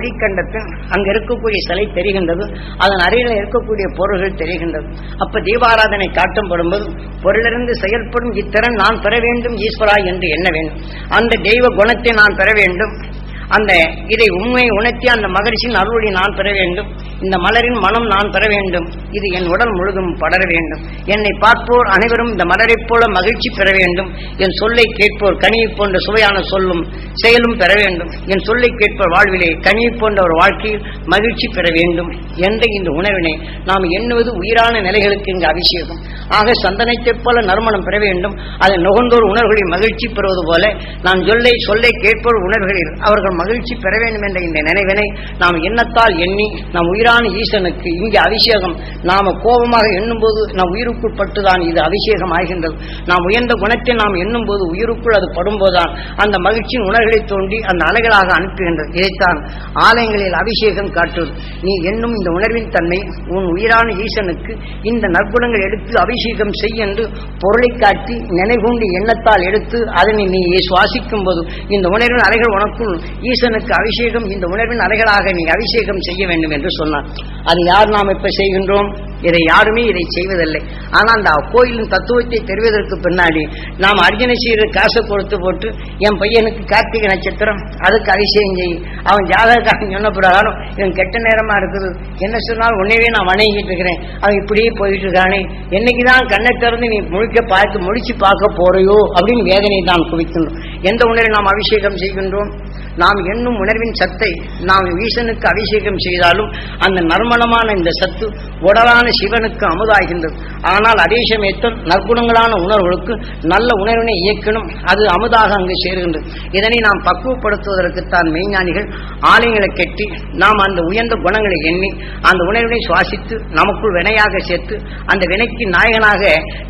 கண்டத்தில் அங்க இருக்கக்கூடிய சிலை தெரிகின்றது. அதன் அருகில் இருக்கக்கூடிய பொருள்கள் தெரிகின்றது. அப்ப தீபாராதனை காட்டப்படும் போது பொருளிலிருந்து செயல்படும் இத்திறன் நான் பெற வேண்டும் ஈஸ்வரா என்று எண்ண வேண்டும். அந்த தெய்வ குணத்தை நான் பெற வேண்டும். அந்த இதை உண்மை உணர்த்தி அந்த மகரிஷின் அருளை நான் பெற வேண்டும். இந்த மலரின் மனம் நான் பெற வேண்டும். இது என் உடல் முழுதும் படர வேண்டும். என்னை பார்ப்போர் அனைவரும் இந்த மலரைப் போல மகிழ்ச்சி பெற வேண்டும். என் சொல்லை கேட்போர் கனியை போன்ற சுவையான சொல்லும் செயலும் பெற வேண்டும். என் சொல்லை கேட்போர் வாழ்விலே கனியை போன்ற ஒரு வாழ்க்கையில் மகிழ்ச்சி பெற வேண்டும் என்ற இந்த உணர்வினை நாம் எண்ணுவது உயிரான நிலைகளுக்கு இங்கு அபிஷேகம். ஆக சந்தனத்தைப் போல நறுமணம் பெற வேண்டும். அதை நுகர்ந்தோர் உணர்வுகளில் மகிழ்ச்சி பெறுவது போல நான் சொல்லை சொல்லை கேட்போர் உணர்வுகளில் அவர்கள் மகிழ்ச்சி பெற வேண்டும் என்ற இந்த நினைவினை நாம் எண்ணத்தால் எண்ணி நாம் உயிரான ஈசனுக்கு இங்கே அபிஷேகம். நாம கோபமாக எண்ணும்போது நம் உயிருக்குட்பட்டுதான் இது அபிஷேகம் ஆகின்றது. நாம் உயர்ந்த குணத்தை நாம் எண்ணும்போது உயிருக்குள் அது படும்போதுதான் அந்த மகிழ்ச்சியின் உணர்களை தோண்டி அந்த அலைகளாக அனுப்புகின்றது. இதைத்தான் ஆலயங்களில் அபிஷேகம் காட்டுவது. நீ எண்ணும் இந்த உணர்வின் தன்மை உன் உயிரான ஈசனுக்கு இந்த நற்குணங்கள் எடுத்து அபிஷேகம் செய் என்று பொருளை காட்டி நினைவுண்டு எண்ணத்தால் எடுத்து அதனை நீ சுவாசிக்கும் போது இந்த உணர்வின் அலைகள் உனக்குள் ஈசனுக்கு அபிஷேகம் இந்த உணர்வின் அலைகளாக நீ அபிஷேகம் செய்ய வேண்டும் என்று சொன்னார் அது யார் நாம் இப்ப செய்கின்றோம்? இதை யாருமே இதை செய்வதில்லை. ஆனால் அந்த கோயிலின் தத்துவத்தை தெரிவதற்கு பின்னாடி நாம் அர்ஜுன செய்கிற காசை கொடுத்து போட்டு என் பையனுக்கு கார்த்திகை நட்சத்திரம் அதுக்கு அபிஷேகம் செய். அவன் ஜாதகக்காரன் சொன்ன பிரகாரம் இவன் கெட்ட நேரமா இருக்குது. என்ன சொன்னாலும் உன்னையே நான் வணங்கிட்டு இருக்கிறேன். அவன் இப்படியே போயிட்டு இருக்கானே. என்னைக்குதான் கண்ணை திறந்து நீ முழிக்க பார்த்து முழிச்சு பார்க்க போறையோ அப்படின்னு வேதனை தான் குவிக்கின்றோம். எந்த உணர்வை நாம் அபிஷேகம் செய்கின்றோம்? நாம் எண்ணும் உணர்வின் சத்தை நாம் ஈசனுக்கு அபிஷேகம் செய்தாலும் அந்த நறுமணமான இந்த சத்து உடலான சிவனுக்கு அமுதாகின்றது. ஆனால் அதே சமயத்தில் நற்குணங்களான உணர்வுகளுக்கு நல்ல உணர்வினை இயக்கணும் அது அமுதாக அங்கு சேருகின்றது. இதனை நாம் பக்குவப்படுத்துவதற்குத்தான் மெய்ஞானிகள் ஆலயங்களை கட்டி நாம் அந்த உயர்ந்த குணங்களை எண்ணி அந்த உணர்வினை சுவாசித்து நமக்குள் வினையாக சேர்த்து அந்த வினைக்கு நாயகனாக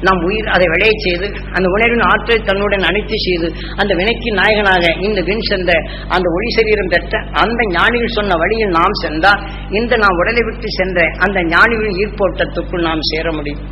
நம் உயிர் அதை விளைய செய்து அந்த உணர்வின் ஆற்றலை தன்னுடன் அணைத்து செய்து அந்த வினைக்கு நாயகனாக இந்த வின் சென்ற அந்த ஒளி சரீரம் பெற்ற அந்த ஞானிகள் சொன்ன வழியில் நாம் சென்றால் இந்த நாம் உடலை விட்டு சென்ற அந்த ஞானிகளின் ஈர்ப்போட்டத்துக்குள் நாம் சேர முடியும்.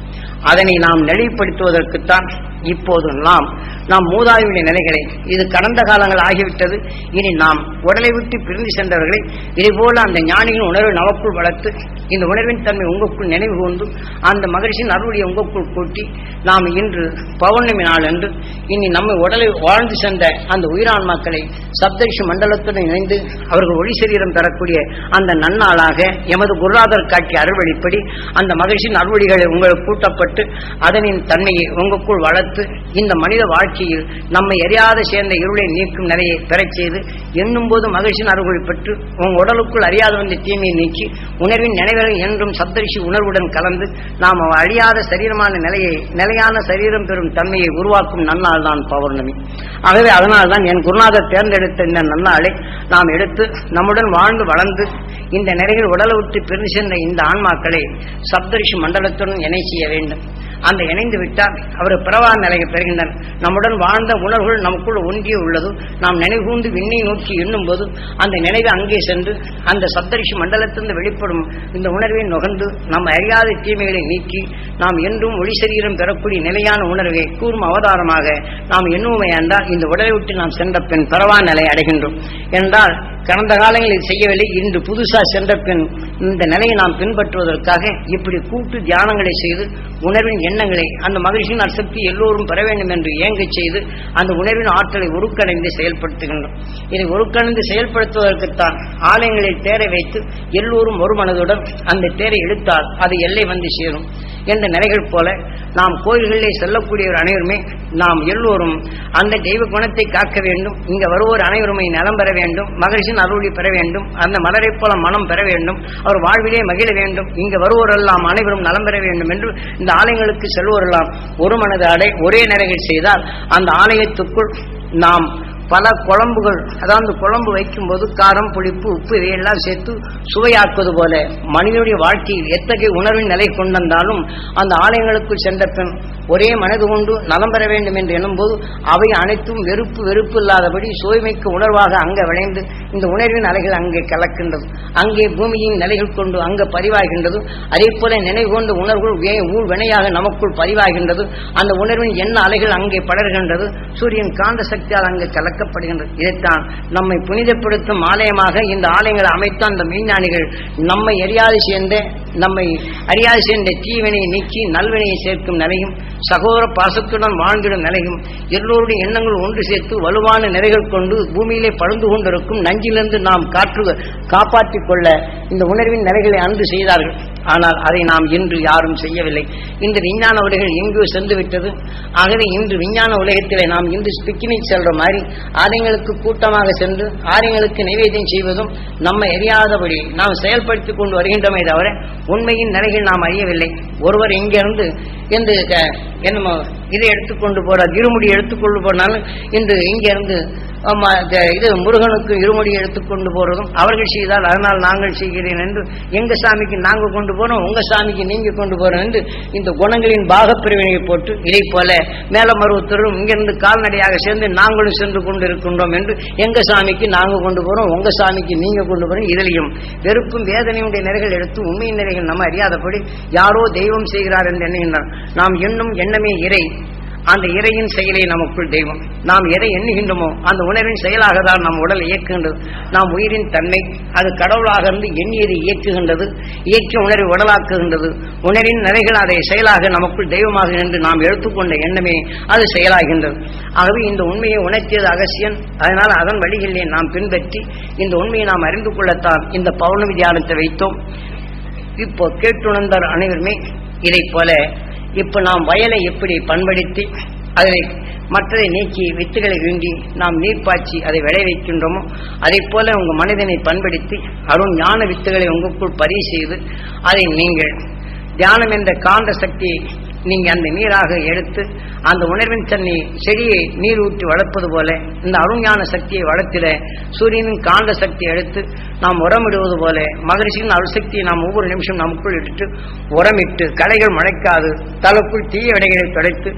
அதனை நாம் நெளிவுபடுத்துவதற்குத்தான் இப்போது நாம் நாம் மூதாதையுடைய நிலைகளை இது கடந்த காலங்கள் ஆகிவிட்டது. இனி நாம் உடலை விட்டு பிரிந்து சென்றவர்களை இதேபோல அந்த ஞானியின் உணர்வை நமக்குள் வளர்த்து இந்த உணர்வின் தன்மை உங்களுக்குள் நினைவு கூர்ந்து அந்த மகிழ்ச்சியின் அருளியை உங்களுக்குள் கூட்டி நாம் இன்று பௌர்ணமி நாள் என்று இனி நம்மை உடலை வாழ்ந்து சென்ற அந்த உயிரான்மாக்களை சப்தரிஷி மண்டலத்துடன் இணைந்து அவர்கள் ஒளி சரீரம் தரக்கூடிய அந்த நன்னாளாக எமது குருநாதர் காட்டிய அறுவழிப்படி அந்த மகிழ்ச்சியின் அறுவழிகளை உங்களுக்கு கூட்டப்பட்டு அதனின் தன்மையை உங்களுக்குள் வளர்த்து இந்த மனித வாழ்க்கையில் நம்மை அறியாத சேர்ந்த இருளை நீக்கும் நிலையை பெறச் செய்து எண்ணும் போது மகிழ்ச்சியின் அறுவழி பெற்று உன் உடலுக்குள் அறியாத வந்த தீமையை நீக்கி உணர்வின் நினைவுகள் என்றும் சப்தரிஷி உணர்வுடன் கலந்து நாம் அழியாத சரீரமான நிலையை நிலையான சரீரம் பெறும் தன்மையை உருவாக்கும் நன்னாள் தான் பௌர்ணமி. ஆகவே அதனால் தான் என் குருநாதர் தேர்ந்தெடுத்த இந்த நன்னாளை நாம் எடுத்து நம்முடன் வாழ்ந்து வளர்ந்து இந்த நிலையில் உடலை விட்டு பிரிந்து சென்ற இந்த ஆன்மாக்களை சப்தரிஷி மண்டலத்துடன் இணை செய்ய வேண்டும். அந்த இணைந்து விட்டால் அவர் பிறவா நிலையை பெறுகின்றனர். நம்முடன் வாழ்ந்த உணர்வுகள் நமக்குள் ஒன்றிய உள்ளது நாம் நினைவுகூந்து விண்ணை நோக்கி எண்ணும் போது அந்த நினைவு அங்கே சென்று அந்த சப்தரிஷி மண்டலத்திலிருந்து வெளிப்படும் இந்த உணர்வை நுகர்ந்து நாம் அறியாத தீமைகளை நீக்கி நாம் என்றும் ஒளி சரீரம் பெறக்கூடிய நிலையான உணர்வை கூறும் அவதாரமாக நாம் எண்ணுவோமே என்றால் இந்த உடலை விட்டு நாம் சென்ற பின் பிறவா நிலை அடைகின்றோம். என்றால் கடந்த காலங்களில் செய்யவில்லை. இன்று புதுசா சென்ற பின் இந்த நிலையை நாம் பின்பற்றுவதற்காக இப்படி கூட்டு தியானங்களை செய்து உணர்வின் எண்ணங்களை அந்த மகிழ்ச்சியின் அசக்தி எல்லோரும் பெற வேண்டும் என்று ஏங்கச் செய்து அந்த உணர்வின் ஆற்றலை ஒருக்கணைந்து செயல்படுத்துகின்றோம். இதை ஒருக்கணைந்து செயல்படுத்துவதற்குத்தான் ஆலயங்களில் தேரை வைத்து எல்லோரும் ஒரு மனதுடன் அந்த தேரை இழுத்தால் அது எல்லை வந்து சேரும். என்ற நிலைகள் போல நாம் கோயில்களிலே செல்லக்கூடியவர் அனைவருமே நாம் எல்லோரும் அந்த தெய்வ குணத்தை காக்க வேண்டும் இங்க வருவோர் அனைவருமே நலம் பெற வேண்டும் மகிழ்ச்சியின் அருளி பெற வேண்டும் அந்த மலரைப் போல மனம் பெற வேண்டும் அவர் வாழ்விலே மகிழ வேண்டும் இங்கு வருவோரெல்லாம் அனைவரும் நலம் பெற வேண்டும் என்று இந்த ஆலயங்களுக்கு செல்வோரெல்லாம் ஒரு மனது அடை ஒரே நிலைகள் செய்தால் அந்த ஆலயத்துக்குள் நாம் பல குழம்புகள் அதாவது குழம்பு வைக்கும்போது காரம் புளிப்பு உப்பு இதையெல்லாம் சேர்த்து சுவையாக்குவது போல மனிதனுடைய வாழ்க்கையில் எத்தகைய உணர்வின் நிலை கொண்டிருந்தாலும் அந்த ஆலயங்களுக்கு சென்ற பின் ஒரே மனது கொண்டு நலம் பெற வேண்டும் என்று எண்ணும்போது அவை அனைத்தும் வெறுப்பு வெறுப்பு இல்லாதபடி சுவைமிக்க உணர்வாக அங்கே விளைந்து இந்த உணர்வின் அலைகள் அங்கே கலக்கின்றது. அங்கே பூமியின் நிலைகள் கொண்டு அங்கே பதிவாகின்றது. அதே போல நினைவு கொண்ட உணர்வுகள் ஊழ் வினையாக நமக்குள் பதிவாகின்றது. அந்த உணர்வின் எண்ண அலைகள் அங்கே படர்கின்றது. சூரியன் காந்த சக்தியால் அங்கே கலக்க கடக்கப்படுகின்றது இதைத்தான் நம்மை புனிதப்படுத்தும் ஆலயமாக இந்த ஆலயங்களை அமைத்த அந்த மெய்ஞானிகள் நம்மை அறியாது சேர்ந்த நம்மை அறியாது சேர்ந்த தீவினையை நீக்கி நல்வினையை சேர்க்கும் நிலையும் சகோதர பாசத்துடன் வாழ்ந்திடும் நிலையும் எல்லோருடைய எண்ணங்கள் ஒன்று சேர்த்து வலுவான நிலைகள் கொண்டு பூமியிலே பழுந்து கொண்டிருக்கும் நஞ்சிலிருந்து நாம் காற்று காப்பாற்றிக் கொள்ள இந்த உணர்வின் நிலைகளை அன்று செய்தார்கள். ஆனால் அதை நாம் இன்று யாரும் செய்யவில்லை. இன்று விஞ்ஞான உலகில் எங்கோ சென்று விட்டது ஆகவே இன்று விஞ்ஞான உலகத்திலே நாம் இன்று பிக்னிக் செல்ற மாதிரி ஆரியங்களுக்கு கூட்டமாக சென்று ஆரியங்களுக்கு நைவேத்தியம் செய்வதும் நம்ம அறியாதபடி நாம் செயல்படுத்தி கொண்டு வருகின்றமே தவிர உண்மையின் நிலைகள் நாம் அறியவில்லை. ஒருவர் இங்கிருந்து இந்த என்னமோ இதை எடுத்துக்கொண்டு போறார் இருமுடி எடுத்துக்கொண்டு போனாலும் இன்று இங்கிருந்து ஆமா, இது முருகனுக்கு இருமுடி எடுத்துக்கொண்டு போறதும் அவர்கள் செய்தால் அதனால் நாங்கள் செய்கிறேன் என்று எங்க சாமிக்கு நாங்க கொண்டு போறோம் உங்க சாமிக்கு நீங்க கொண்டு போறோம் என்று இந்த குணங்களின் பாகப்பிரிவினையை போட்டு இதை போல மேலமருவத்தரும் இங்கிருந்து கால்நடையாக சேர்ந்து நாங்களும் சென்று கொண்டு இருக்கின்றோம் என்று எங்க சாமிக்கு நாங்க கொண்டு போறோம் உங்க சாமிக்கு நீங்க கொண்டு போறோம். இதிலையும் வெறுப்பும் வேதனையுடைய நிறைகள் எடுத்து உண்மையின் நிறைகள் நம்ம அறியாதபடி யாரோ தெய்வம் செய்கிறார் என்று எண்ணுகின்றார் நாம் எண்ணும் எண்ணமே இறை. அந்த இறையின் செயலே நமக்குள் தெய்வம். நாம் எதை எண்ணுகின்றோமோ அந்த உணர்வின் செயலாக தான் நம் உடல் இயக்குகின்றது. நாம் உயிரின் தன்மை அது கடவுளாக இருந்து எண்ணியதை இயக்குகின்றது இயக்கிய உணர்வை உடலாக்குகின்றது. உணரின் நிறைகள் அதை செயலாக நமக்குள் தெய்வமாக நின்று நாம் எடுத்துக்கொண்ட எண்ணமே அது செயலாகின்றது. ஆகவே இந்த உண்மையை உணர்த்தியது அகசியன். அதனால் அதன் வழிகளிலே நாம் பின்பற்றி இந்த உண்மையை நாம் அறிந்து கொள்ளத்தான் இந்த பௌர்ணமி தியானத்தை வைத்தோம். இப்போ கேட்டுணர்ந்தார் அனைவருமே இதைப் போல இப்ப நாம் வயலை எப்படி பண்படுத்தி அதை மற்றதை நீக்கி வித்துகளை வீண்டி நாம் நீர் பாய்ச்சி அதை விளைவிக்கின்றோமோ அதை போல உங்க மனிதனை பண்படுத்தி அருண் ஞான வித்துகளை உங்களுக்குள் பதிவு செய்து அதை நீங்கள் தியானம் என்ற காந்த சக்தியை நீங்க அந்த நீராக எடுத்து அந்த உணர்வின் தன்னை செடியை நீர் ஊற்றி வளர்ப்பது போல இந்த அருஞான சக்தியை வளர்த்திட சூரியனின் காந்த சக்தியை எடுத்து நாம் உரமிடுவது போல. மகரிஷியின் அருசக்தியை நாம் ஒவ்வொரு நிமிஷம் நமக்குள் இட்டு உரமிட்டு கடைகள் முளைக்காது தனக்குள் தீய விடைகளை தொடைத்து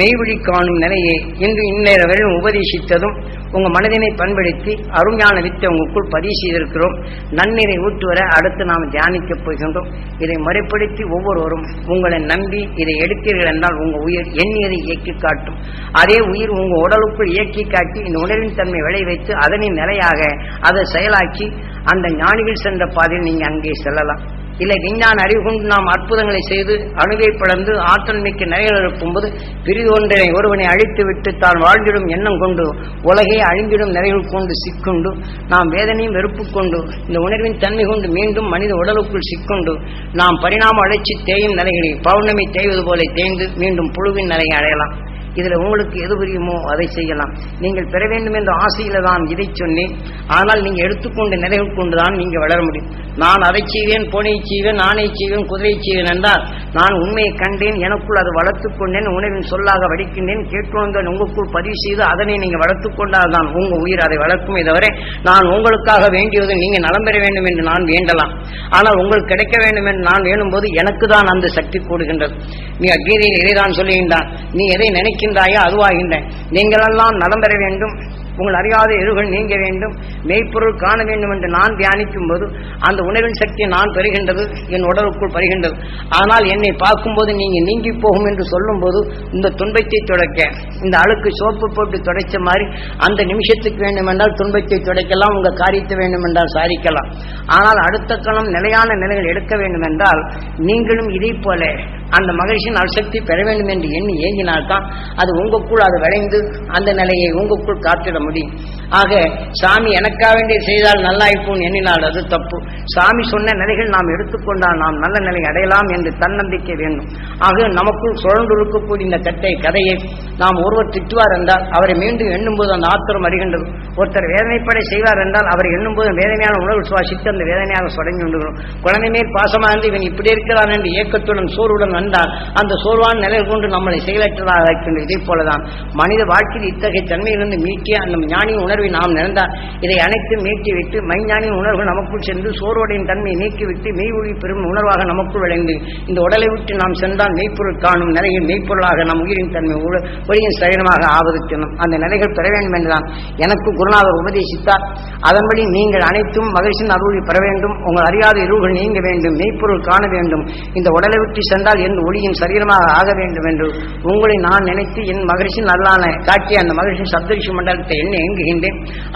மெய்வழி காணும் நிலையை இன்று இந்நேர உபதேசித்ததும் உங்க மனதினை பண்படுத்தி அருஞான வித்தை உங்களுக்குள் பதிவு செய்திருக்கிறோம். நன்னீரை ஊற்றுவர அடுத்து நாம் தியானிக்கப் போகின்றோம். இதை முறைப்படுத்தி ஒவ்வொருவரும் உங்களை நம்பி இதை எடுத்தீர்கள் என்றால் உங்க உயிர் எண்ணியதை இயக்கி காட்டும். அதே உயிர் உங்க உடலுக்குள் இயக்கி காட்டி இந்த உணர்வின் தன்மை விளை வைத்து அதனின் நிலையாக அதை செயலாக்கி அந்த ஞானிகள் சென்ற பாதையில் நீங்க அங்கே செல்லலாம். இல்லை விஞ்ஞான அறிவு கொண்டு நாம் அற்புதங்களை செய்து அணுகை பிளந்து ஆற்றல் மிக்க நிலைகள் எழுப்பும்போது பிரிதொன்றினை ஒருவனை அழித்து விட்டு தான் வாழ்ந்திடும் எண்ணம் கொண்டு உலகை அழிந்திடும் நிலைகள் கொண்டு சிக்கொண்டு நாம் வேதனையும் வெறுப்பு கொண்டு இந்த உணர்வின் தன்மை கொண்டு மீண்டும் மனித உடலுக்குள் சிக்கொண்டு நாம் பரிணாம அழைச்சி தேயும் நிலைகளில் பௌர்ணமி தேய்வது போல தேய்ந்து மீண்டும் புழுவின் நிலையை அடையலாம். இதுல உங்களுக்கு எது புரியுமோ அதை செய்யலாம். நீங்கள் பெற வேண்டும் என்ற ஆசையில தான் இதை சொன்னேன். ஆனால் நீங்க எடுத்துக்கொண்ட நிலைகள் கொண்டுதான் நீங்க வளர முடியும். நான் அதை செய்வேன் போனை செய்வேன் நானே செய்வேன் குதிரை செய்வேன் என்றால் நான் உண்மையை கண்டேன் எனக்குள் அதை வளர்த்துக் கொண்டேன் உணவின் சொல்லாக வடிக்கின்றேன் கேட்டுவந்தேன் உங்களுக்குள் பதிவு செய்து அதனை நீங்க வளர்த்துக் கொண்டால் தான் உங்க உயிர் அதை வளர்க்குமே தவிர நான் உங்களுக்காக வேண்டியது நீங்க நலம் பெற வேண்டும் என்று நான் வேண்டலாம். ஆனால் உங்களுக்கு கிடைக்க வேண்டும் என்று நான் வேணும்போது எனக்கு தான் அந்த சக்தி கூடுகின்றது. நீ அக்னி இதைதான் சொல்லுகின்றான். நீ எதை இருக்கின்றாயோ? அதுவாகின்றேன் நீங்களெல்லாம் நலம் பெற வேண்டும். உங்கள் அறியாத எருகள் நீங்க வேண்டும். மெய்ப்பொருள் காண வேண்டும் என்று நான் தியானிக்கும் போது அந்த உணர்வின் சக்தியை நான் பெறுகின்றது என் உடலுக்குள் பெறுகின்றது ஆனால் என்னை பார்க்கும்போது நீங்க நீங்கி போகும் என்று சொல்லும்போது இந்த துன்பத்தை துடைக்க இந்த அழுக்கு சோப்பு போட்டு துடைச்ச மாதிரி அந்த நிமிஷத்துக்கு வேண்டுமென்றால் துன்பத்தை துடைக்கலாம் உங்க காரியத்தை வேண்டுமென்றால் சாதிக்கலாம். ஆனால் அடுத்த கணம் நிலையான நிலைகள் எடுக்க வேண்டுமென்றால் நீங்களும் இதை போல அந்த மகிழ்ச்சியின் அசக்தி பெற வேண்டும் என்று எண்ணி ஏங்கினால்தான் அது உங்களுக்குள் அது விளைந்து அந்த நிலையை உங்களுக்குள் காத்திட முடியும். ஆக சாமி எனக்காக வேண்டிய செய்தால் நல்லாய்ப்போம் எண்ணினால் அது தப்பு. சாமி சொன்ன நிலைகள் நாம் எடுத்துக்கொண்டால் நாம் நல்ல நிலை அடையலாம் என்று தன்னம்பிக்கை வேண்டும். ஆக நமக்குள் சுழன்று இருக்கக்கூடிய இந்த கட்டை கதையை நாம் ஒருவர் திட்டுவார் என்றால் அவரை மீண்டும் எண்ணும்போது அந்த ஆத்திரம் வருகின்றது. ஒருத்தர் வேதனைப்படை செய்வார் என்றால் அவரை எண்ணும்போது வேதனையான உணவு சுவாசித்து அந்த வேதனையாக சுடங்கி கொண்டுகிறோம் குழந்தை மேல் பாசமாக இருந்து இவன் இப்படி இருக்கிறான் என்று ஏக்கத்துடன் சோர்வுடன் வந்தால் அந்த சோர்வான நிலை கொண்டு நம்மளை செயலற்றதாக இருக்கின்ற இதே போலதான் மனித வாழ்க்கையில் இத்தகைய தன்மையிலிருந்து மீட்டிய அந்த ஞானியின் உணர்வு நாம் நிறந்தால் இதை அனைத்தும் மீட்டி விட்டு உணர்வு நமக்குள் சென்று சோர்வடையின் தன்மையை நீக்கிவிட்டு மெய் ஒளி பெறும் உணர்வாக நமக்குள் விளைந்து இந்த உடலை விட்டு நாம் சென்றால் மெய்ப்பொருள் காணும் நிலையில் மெய்ப்பொருளாக நம் உயிரின் தன்மை ஒளியின் சரீரமாக ஆவதற்கு அந்த நிலைகள் பெற வேண்டும் என்றுதான் எனக்கு குருநாதர் உபதேசித்தார். அதன்படி நீங்கள் அனைத்தும் மகிழ்ச்சியின் அருளி பெற வேண்டும். உங்கள் அறியாத இருவுகள் நீங்க வேண்டும். மெய்ப்பொருள் காண வேண்டும். இந்த உடலை விட்டு சென்றால் என் ஒளியின் சரீரமாக ஆக வேண்டும் என்று உங்களை நான் நினைத்து என் மகிழ்ச்சி நல்லான காட்டிய அந்த மகிழ்ச்சி சப்தரிஷி மண்டலத்தை என்ன எங்குகின்றேன்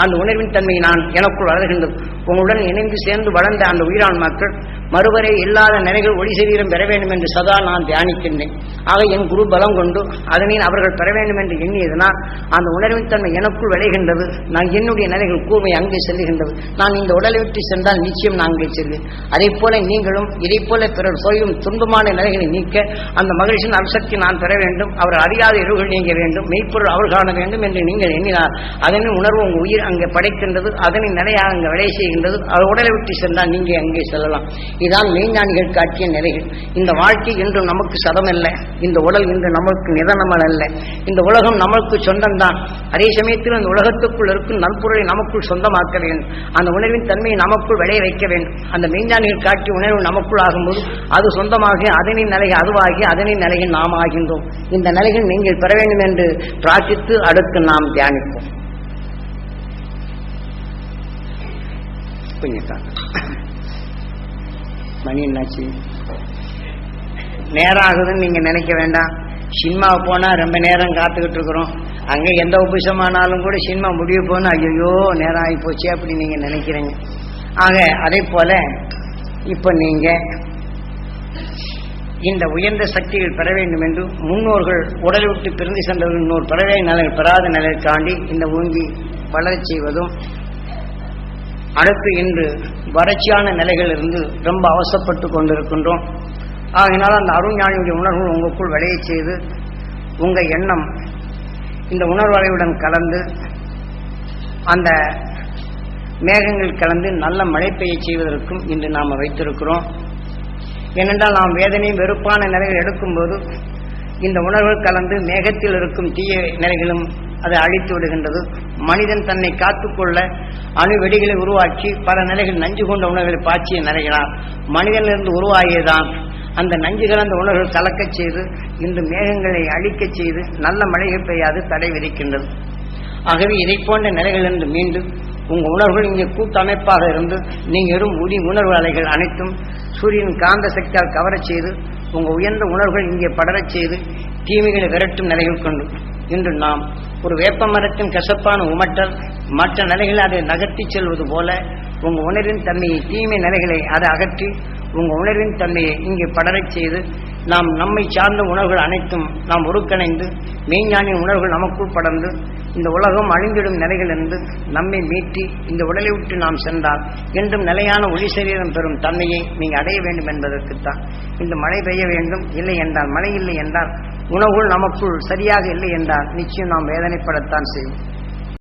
அந்த உணர்வின் தன்மை நான் எனக்குள் வளர்கின்றது. உங்களுடன் இணைந்து சேர்ந்து வளர்ந்த அந்த உயிரான் மக்கள் மறுவரை இல்லாத நிலைகள் ஒளி சரீரம் பெற வேண்டும் என்று சதா நான் தியானிக்கின்றேன். ஆக என் குரு பலம் கொண்டு அதனை அவர்கள் பெற வேண்டும் என்று எண்ணியதனால் அந்த உணர்வின் தன்மை எனக்குள் விளைகின்றது. நான் என்னுடைய நிலைகள் கூர்மை அங்கே செல்லுகின்றது நான் இந்த உடலை விட்டு சென்றால் நிச்சயம் நான் அங்கே செல்வேன். அதே போல நீங்களும் இதை போல பிறர் சோயும் துன்பமான நிலைகளை நீக்க அந்த மகிழ்ச்சியின் அம்சத்தை நான் பெற வேண்டும். அவர் அறியாத இருவுகள் நீங்க வேண்டும். மெய்ப்பொருள் அவர் காண வேண்டும் என்று நீங்கள் எண்ணினார் அதனின் உணர்வு உங்கள் உயிர் அங்கே படைக்கின்றது அதனை நிலையாக அங்கே விளை செய்கின்றது அது உடலை விட்டு சென்றால் நீங்கள் அங்கே செல்லலாம். இதான் மெய்ஞானிகள் காட்டிய நிலைகள். இந்த வாழ்க்கை இன்று நமக்கு சதமல்ல. இந்த உடல் இன்று நமக்கு நிதனமல் அல்ல இந்த உலகம் நமக்கு சொந்தம்தான். அதே சமயத்தில் அந்த உலகத்துக்குள் இருக்கும் நல்பொருளை நமக்குள் சொந்தமாக்க வேண்டும். அந்த உணர்வின் தன்மையை நமக்குள் விளைய வைக்க வேண்டும். அந்த மெய்ஞானிகள் காட்டிய உணர்வு நமக்குள் ஆகும்போது அது சொந்தமாக அதனின் நிலை அதுவாகி அதனின் நிலையில் நாம் ஆகின்றோம். இந்த நிலைகள் நீங்கள் பெற வேண்டும் என்று பிரார்த்தித்து அடுத்து நாம் தியானிப்போம். பண்ணிட்டாங்க மணி என்னாச்சு? நேரம் ஆகுதுன்னு நீங்க நினைக்க வேண்டாம். சினிமா போனா ரொம்ப நேரம் காத்துக்கிட்டு இருக்கிறோம். அங்க எந்த உபசமானாலும் கூட சினிமா முடிய போனா ஐயோ நேரம் ஆகி போச்சு அப்படி நீங்க நினைக்கிறீங்க. ஆக அதே போல இப்ப நீங்க இந்த உயர்ந்த சக்திகள் பெற வேண்டும் என்று முன்னோர்கள் உடலை விட்டு பிரிந்து சென்றவர்கள் இன்னொரு பறவை நிலை பெறாத நிலையை தாண்டி இந்த ஊங்கி வளரச் செய்வதும் அடுத்து இன்று வறட்சியான நிலைகளிலிருந்து ரொம்ப அவசப்பட்டு கொண்டிருக்கின்றோம். ஆகினால் அந்த அருஞானியுடைய உணர்வு உங்களுக்குள் விளைய செய்து உங்கள் எண்ணம் இந்த உணர்வலையுடன் கலந்து அந்த மேகங்கள் கலந்து நல்ல மழை பெய்ய செய்வதற்கும் இன்று நாம் வைத்திருக்கிறோம். ஏனென்றால் நாம் வேதனையும் வெறுப்பான நிலைகள் எடுக்கும்போது இந்த உணர்வு கலந்து மேகத்தில் இருக்கும் தீய நிலைகளும் அதை அழித்து விடுகின்றது. மனிதன் தன்னை காத்துக்கொள்ள அணு வெடிகளை உருவாக்கி பல நிலைகள் நஞ்சு கொண்ட உணவுகளை பாய்ச்சிய நிலைகளால் மனிதனிலிருந்து உருவாகியதான் அந்த நஞ்சு கலந்த உணவுகள் கலக்கச் செய்து இன்று மேகங்களை அழிக்கச் செய்து நல்ல மழைகள் பெய்யாது தடை விதிக்கின்றது. ஆகவே இதை போன்ற நிலைகளிலிருந்து மீண்டும் உங்க உணர்வுகள் இங்கே கூட்டமைப்பாக இருந்து நீங்கள் எறும் உடி உணர்வு அலைகள் அனைத்தும் சூரியன் காந்த சக்தியால் கவரச் செய்து உங்கள் உயர்ந்த உணர்வுகள் இங்கே படரச் செய்து தீமைகளை விரட்டும் நிலைகள் கொண்டு இன்று நாம் ஒரு வேப்ப மரத்தின் கசப்பான உமட்டல் மற்ற நிலைகளை அதை நகர்த்தி செல்வது போல உங்க உணர்வின் தன்மையை தீமை நிலைகளை அதை அகற்றி உங்க உணர்வின் தன்மையை இங்கே படரச் செய்து நாம் நம்மை சார்ந்த உணர்வுகள் அனைத்தும் நாம் ஒருங்கிணைந்து மெய்ஞானின் உணர்வுகள் நமக்குள் படர்ந்து இந்த உலகம் அழிந்திடும் நிலைகளிலிருந்து நம்மை மீட்டி இந்த உடலை விட்டு நாம் சென்றால் என்றும் நிலையான ஒளி சரீரம் பெறும் தன்மையை நீங்கள் அடைய வேண்டும் என்பதற்குத்தான். இந்த மழை பெய்ய வேண்டும் இல்லை என்றால் மழை இல்லை என்றால் உணவுகள் நமக்குள் சரியாக இல்லை என்றால் நிச்சயம் நாம் வேதனைப்படத்தான் செய்வோம்.